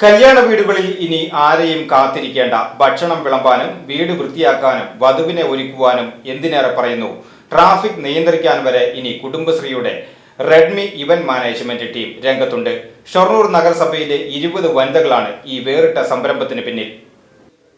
കല്യാണ വീടുകളിൽ ഇനി ആരെയും കാത്തിരിക്കേണ്ട. ഭക്ഷണം വിളമ്പാനും വീട് വൃത്തിയാക്കാനും വധുവിനെ ഒരുക്കുവാനും എന്തിനേറെ പറയുന്നു? ട്രാഫിക് നിയന്ത്രിക്കാൻ വരെ ഇനി കുടുംബശ്രീയുടെ റെഡ്മി ഇവന്റ് മാനേജ്മെന്റ് ടീം രംഗത്തുണ്ട്. ഷൊർണൂർ നഗരസഭയിലെ ഇരുപത് വനിതകളാണ് ഈ വേറിട്ട സംരംഭത്തിന് പിന്നിൽ.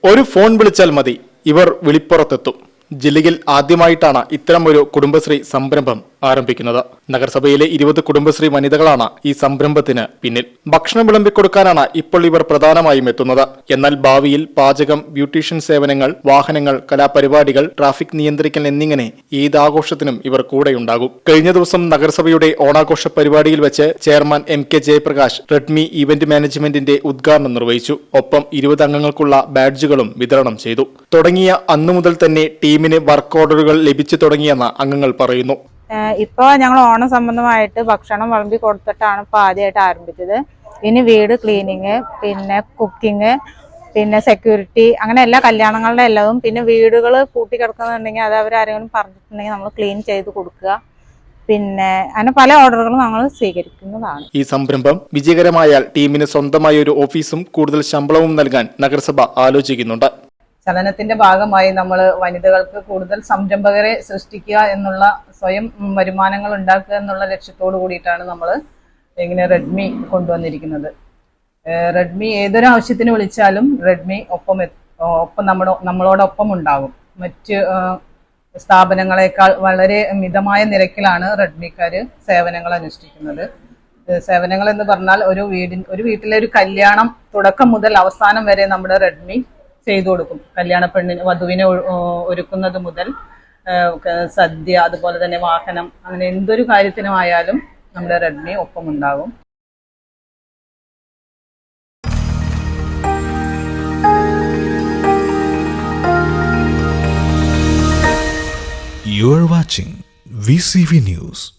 ഒരു ഫോൺ വിളിച്ചാൽ മതി. ഇവർ വിളിപ്പുറത്തെത്തും. ജില്ലയിൽ ആദ്യമായിട്ടാണ് ഇത്തരം ഒരു കുടുംബശ്രീ സംരംഭം. ആരംഭിക്കുന്നത്. നഗരസഭയിലെ ഇരുപത് കുടുംബശ്രീ വനിതകളാണ് ഈ സംരംഭത്തിന് പിന്നിൽ. ഭക്ഷണം വിളമ്പിക്കൊടുക്കാനാണ് ഇപ്പോൾ ഇവർ പ്രധാനമായും എത്തുന്നത്. എന്നാൽ ഭാവിയിൽ പാചകം ബ്യൂട്ടീഷ്യൻ സേവനങ്ങൾ വാഹനങ്ങൾ കലാപരിപാടികൾ ട്രാഫിക് നിയന്ത്രിക്കൽ എന്നിങ്ങനെ ഏത് ആഘോഷത്തിനും ഇവർ കൂടെയുണ്ടാകും. കഴിഞ്ഞ ദിവസം നഗരസഭയുടെ ഓണാഘോഷ പരിപാടിയിൽ വെച്ച് chairman M K Jayaprakash Redmi event മാനേജ്മെന്റിന്റെ ഉദ്ഘാടനം നിർവഹിച്ചു. ഒപ്പം ഇരുപത് അംഗങ്ങൾക്കുള്ള ബാഡ്ജുകളും വിതരണം ചെയ്തു. തുടങ്ങിയ അന്നു മുതൽ തന്നെ ടീമിന് വർക്ക് ഓർഡറുകൾ ലഭിച്ചു തുടങ്ങിയെന്ന് അംഗങ്ങൾ പറയുന്നു. ഇപ്പോൾ ഞങ്ങൾ ഓണം സംബന്ധമായിട്ട് ഭക്ഷണം വിളമ്പി കൊടുത്തിട്ടാണ് ഇപ്പോൾ ആദ്യമായിട്ട് ആരംഭിച്ചത്. ഇനി വീട് ക്ലീനിങ് പിന്നെ കുക്കിങ് പിന്നെ സെക്യൂരിറ്റി അങ്ങനെ എല്ലാ കല്യാണങ്ങളുടെ എല്ലാതും പിന്നെ വീടുകൾ കൂട്ടി കിടക്കുന്നുണ്ടെങ്കിൽ അത് അവരാരെങ്കിലും പറഞ്ഞിട്ടുണ്ടെങ്കിൽ നമ്മൾ ക്ലീൻ ചെയ്ത് കൊടുക്കുക. പിന്നെ അങ്ങനെ പല ഓർഡറുകളും ഞങ്ങൾ സ്വീകരിക്കുന്നതാണ്. ഈ സംരംഭം വിജയകരമായാൽ ടീമിന് സ്വന്തമായ ഒരു ഓഫീസും കൂടുതൽ ശമ്പളവും നൽകാൻ നഗരസഭ ആലോചിക്കുന്നുണ്ട്. ചലനത്തിന്റെ ഭാഗമായി നമ്മൾ വനിതകൾക്ക് കൂടുതൽ സംരംഭകരെ സൃഷ്ടിക്കുക എന്നുള്ള സ്വയം വരുമാനങ്ങൾ ഉണ്ടാക്കുക എന്നുള്ള ലക്ഷ്യത്തോടു കൂടിയിട്ടാണ് നമ്മൾ ഇങ്ങനെ റെഡ്മി കൊണ്ടുവന്നിരിക്കുന്നത്. റെഡ്മി ഏതൊരു ആവശ്യത്തിന് വിളിച്ചാലും റെഡ്മി ഒപ്പം ഒപ്പം നമ്മുടെ നമ്മളോടൊപ്പം ഉണ്ടാകും മറ്റ് സ്ഥാപനങ്ങളെക്കാൾ വളരെ മിതമായ നിരക്കിലാണ് റെഡ്മിക്കാർ സേവനങ്ങൾ അനുഷ്ഠിക്കുന്നത്. സേവനങ്ങൾ എന്ന് പറഞ്ഞാൽ ഒരു വീടിൻ ഒരു വീട്ടിലെ ഒരു കല്യാണം തുടക്കം മുതൽ അവസാനം വരെ നമ്മുടെ റെഡ്മി ചെയ്തു കൊടുക്കും കല്യാണ പെണ്ണിന് വധുവിനെ ഒരുക്കുന്നത് മുതൽ സദ്യ അതുപോലെ തന്നെ വാഹനം അങ്ങനെ എന്തൊരു കാര്യത്തിനുമായാലും നമ്മുടെ റെഡ്മി ഒപ്പം ഉണ്ടാകും You are watching VCV News.